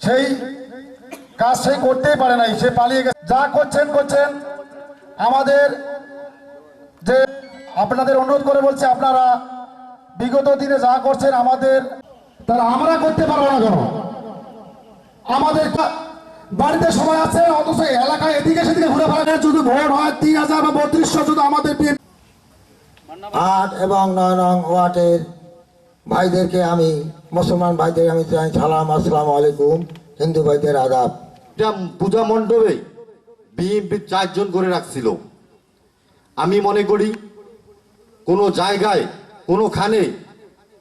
সেই কাজ সেই করতেই পারে নাই, সে পালিয়ে গেছে। যা করছেন করছেন। আমাদের যে আপনাদের অনুরোধ করে বলছে, আপনারা বিগত দিনে যা করছেন, আমাদের তারা আমরা করতে পারব না কেন? আমাদের বাড়িতে সবাই আছে, অথচ এলাকায় এদিকে সেদিকে ঘুরে ফেলা যদি ভোট হয় তিন হাজার বা বত্রিশশো যদি আমাদের আট এবং নয় নং ওয়ার্ডের ভাইদেরকে আমি মুসলমান ভাইদের আমি সালাম আসসালামু আলাইকুম হিন্দু ভাইদের আদাব। এটা পূজা মণ্ডপে বিএনপি চারজন করে রাখছিল। আমি মনে করি কোনো জায়গায় কোনোখানে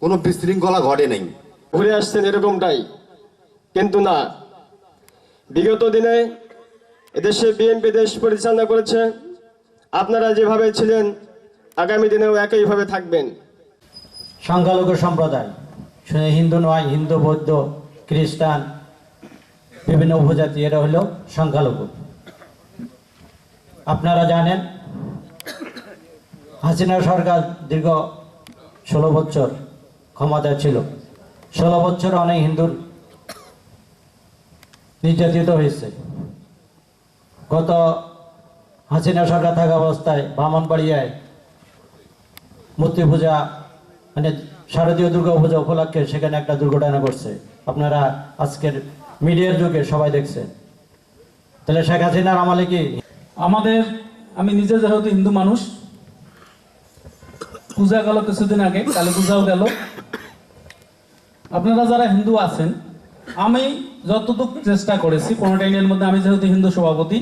কোনো বিশৃঙ্খলা ঘটে নাই। ঘুরে আসছেন এরকমটাই। কিন্তু না বিগত দিনে এদেশে বিএনপি দেশ পরিচালনা করেছে। আপনারা যেভাবে ছিলেন আগামী দিনেও একইভাবে থাকবেন। সংখ্যালঘু সম্প্রদায় শুধু হিন্দু নয়, হিন্দু, বৌদ্ধ, খ্রিস্টান, বিভিন্ন উপজাতি, এরা হলো সংখ্যালঘু। আপনারা জানেন, হাসিনা সরকার দীর্ঘ ষোলো বছর ক্ষমতা ছিল। ষোলো বছর অনেক হিন্দুর নির্যাতিত হয়েছে। গত হাসিনা সরকার থাকা অবস্থায় বামনবাড়িয়ায় মূর্তি পূজা মানে শারদীয় দুর্গা পূজা উপলক্ষে সেখানে একটা দুর্ঘটনা ঘটছে। আপনারা আজকের মিডিয়ার যুগে সবাই দেখছেন। তাহলে শেখ হাসিনার আমলে কি? আমাদের, আমি নিজে যেহেতু হিন্দু মানুষ, পূজা গেল কিছুদিন আগে, কালী পূজাও গেল। আপনারা যারা হিন্দু আছেন, আমি যতটুকু চেষ্টা করেছি, পনেরোটা ইউনিয়নের মধ্যে আমি যেহেতু হিন্দু সভাপতি,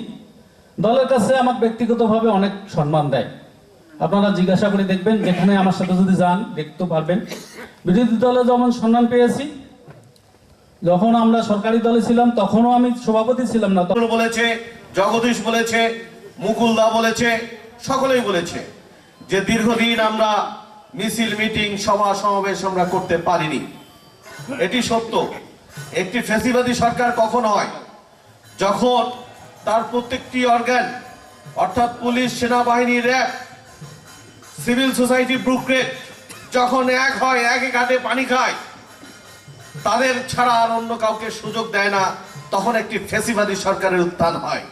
দলের কাছে আমার ব্যক্তিগতভাবে অনেক সম্মান দেয়। আপনারা জিজ্ঞাসা করে দেখবেন যেখানে আমার সাথে যদি যান, দেখতে পারবেন। বিরোধী দলে যেমন সম্মান পেয়েছি, যখন আমরা সরকারি দলে ছিলাম, তখনও আমি সভাপতি ছিলাম না। তখন বলেছে, জগদীশ বলেছে মুকুলদা বলেছে, সকলেই বলেছে যে দীর্ঘদিন আমরা মিছিল, মিটিং, সভা, সমাবেশ আমরা করতে পারিনি। এটি সত্য। একটি ফেসিবাদী সরকার কখন হয়। যখন তার প্রত্যেকটি অর্গান অর্থাৎ পুলিশ সেনাবাহিনী র্যাব সিভিল সোসাইটি ব্রুকরেট যখন এক হয়, একে ঘাটে পানি খায়, তাদের ছাড়া আর অন্য কাউকে সুযোগ দেয় না, তখন একটি ফেসিবাদী সরকারের উত্থান হয়।